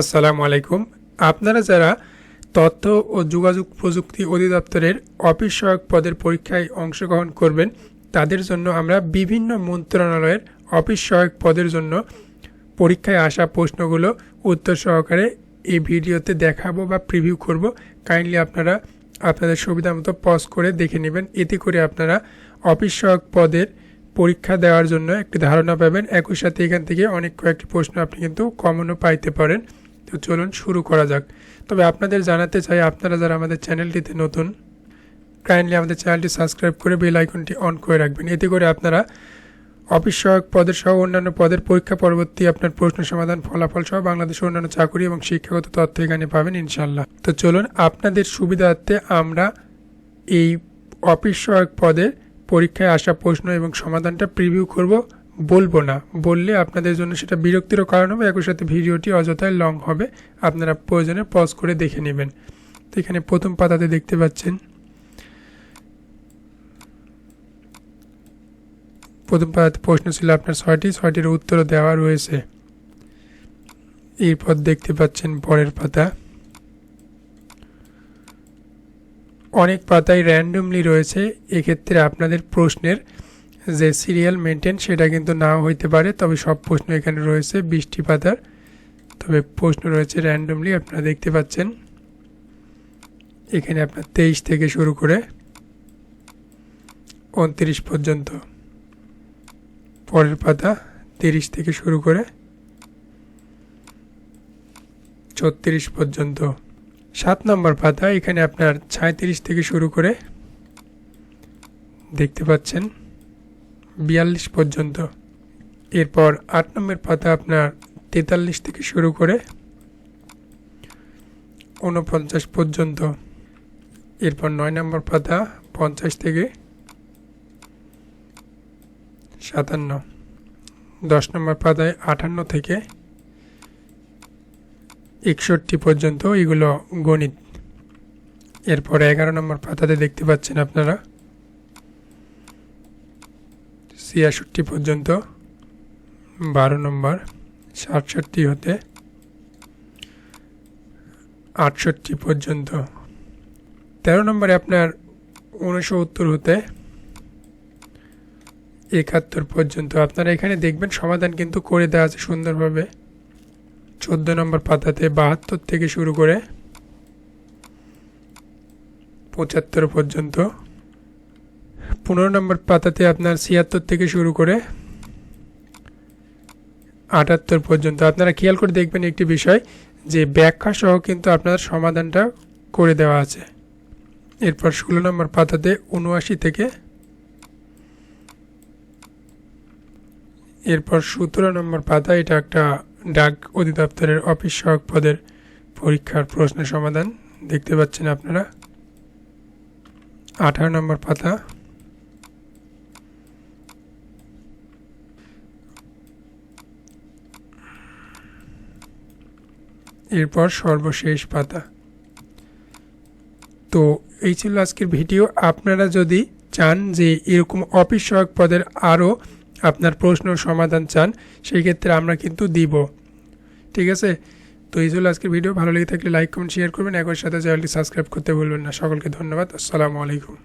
আসসালামু আলাইকুম। আপনারা যারা তথ্য ও যোগাযোগ প্রযুক্তি অধিদপ্তরের অফিস সহায়ক পদের পরীক্ষায় অংশগ্রহণ করবেন, তাদের জন্য আমরা বিভিন্ন মন্ত্রণালয়ের অফিস সহায়ক পদের জন্য পরীক্ষায় আসা প্রশ্নগুলো উত্তর সহকারে এই ভিডিওতে দেখাবো বা প্রিভিউ করব। কাইন্ডলি আপনারা আপনাদের সুবিধা মতো পজ করে দেখে নেবেন। এতে করে আপনারা অফিস সহায়ক পদের পরীক্ষা দেওয়ার জন্য একটি ধারণা পাবেন। একই সাথে এখান থেকে অনেক কয়েকটি প্রশ্ন আপনি কিন্তু কমনও পাইতে পারেন। তো চলুন শুরু করা যাক। তবে আপনাদের জানাতে চাই, আপনারা যারা আমাদের চ্যানেলটিতে নতুন কাইন্ডলি আমাদের চ্যানেলটি সাবস্ক্রাইব করে বেল আইকনটি অন করে রাখবেন। এতে করে আপনারা অফিস সহায়ক পদের সহ অন্যান্য পদের পরীক্ষা পরবর্তী আপনার প্রশ্ন সমাধান ফলাফল সহ বাংলাদেশের অন্যান্য চাকরি এবং শিক্ষাগত তথ্য এখানে পাবেন ইনশাল্লাহ তো চলুন, আপনাদের সুবিধার্থে আমরা এই অফিস সহায়ক পদের পরীক্ষায় আসা প্রশ্ন এবং সমাধানটা প্রিভিউ করব। বলব না। বললে আপনাদের জন্য সেটা বিরক্তিরও কারণ হবে, একই সাথে ভিডিওটি অযথায় লং হবে। আপনারা প্রয়োজনে পজ করে দেখে নেবেন। তো এখানে প্রথম পাতাতে দেখতে পাচ্ছেন। প্রথম পাতাতে প্রশ্ন ছিল আপনার ছয়টি, ছয়টির উত্তর দেওয়া রয়েছে। এরপর দেখতে পাচ্ছেন পরের পাতা। অনেক পাতায় র্যান্ডমলি রয়েছে, এক্ষেত্রে আপনাদের প্রশ্নের যে সিরিয়াল মেনটেন সেটা কিন্তু নাও হইতে পারে, তবে সব প্রশ্ন এখানে রয়েছে, বৃষ্টি পাতার। তবে প্রশ্ন রয়েছে র্যান্ডমলি আপনারা দেখতে পাচ্ছেন। এখানে আপনার তেইশ থেকে শুরু করে উনত্রিশ পর্যন্ত। পরের পাতা তিরিশ থেকে শুরু করে ছত্রিশ পর্যন্ত। সাত নম্বর পাতা, এখানে আপনার ছাঁত্রিশ থেকে শুরু করে দেখতে পাচ্ছেন। বিয়াল্লিশ পর্যন্ত। এরপর আট নম্বর পাতা আপনার তেতাল্লিশ থেকে শুরু করে উনপঞ্চাশ পর্যন্ত। এরপর নয় নম্বর পাতা পঞ্চাশ থেকে সাতান্ন। দশ নম্বর পাতায় আটান্ন থেকে একষট্টি পর্যন্ত এগুলো গণিত। এরপর এগারো নম্বর পাতাতে দেখতে পাচ্ছেন আপনারা ছিয়াষট্টি পর্যন্ত, বারো নম্বর, সাতষট্টি হতে আটষট্টি পর্যন্ত। তেরো নম্বরে আপনার উনসত্তর হতে একাত্তর পর্যন্ত। আপনারা এখানে দেখবেন সমাধান কিন্তু করে দেওয়া আছে সুন্দরভাবে। চোদ্দ নম্বর পাতাতে বাহাত্তর থেকে শুরু করে পঁচাত্তর পর্যন্ত। পনেরো নম্বর পাতাতে আপনার ছিয়াত্তর থেকে শুরু করে আটাত্তর পর্যন্ত। আপনারা খেয়াল করে দেখবেন একটি বিষয়, যে ব্যাখ্যা সহ কিন্তু আপনার সমাধানটা করে দেওয়া আছে। এরপর ষোলো নম্বর পাতাতে উনআশি থেকে এরপর সতেরো নম্বর পাতা, এটা একটা ডাক অধিদপ্তরের অফিস সহায়ক পদের পরীক্ষার প্রশ্ন সমাধান দেখতে পাচ্ছেন আপনারা। আঠারো নম্বর পাতা এরপর সর্বশেষ পাতা। তো এই ছিল আজকের ভিডিও। আপনারা যদি চান যে এরকম অফিস সহায়ক পদের আরও আপনার প্রশ্ন সমাধান চান, সেই ক্ষেত্রে আমরা কিন্তু দিব। ঠিক আছে? তো এই ছিল আজকের ভিডিও। ভালো লেগে থাকলে লাইক, কমেন্ট, শেয়ার করবেন। একই সাথে চ্যানেলটি সাবস্ক্রাইব করতে ভুলবেন না। সকলকে ধন্যবাদ। আসসালামু আলাইকুম।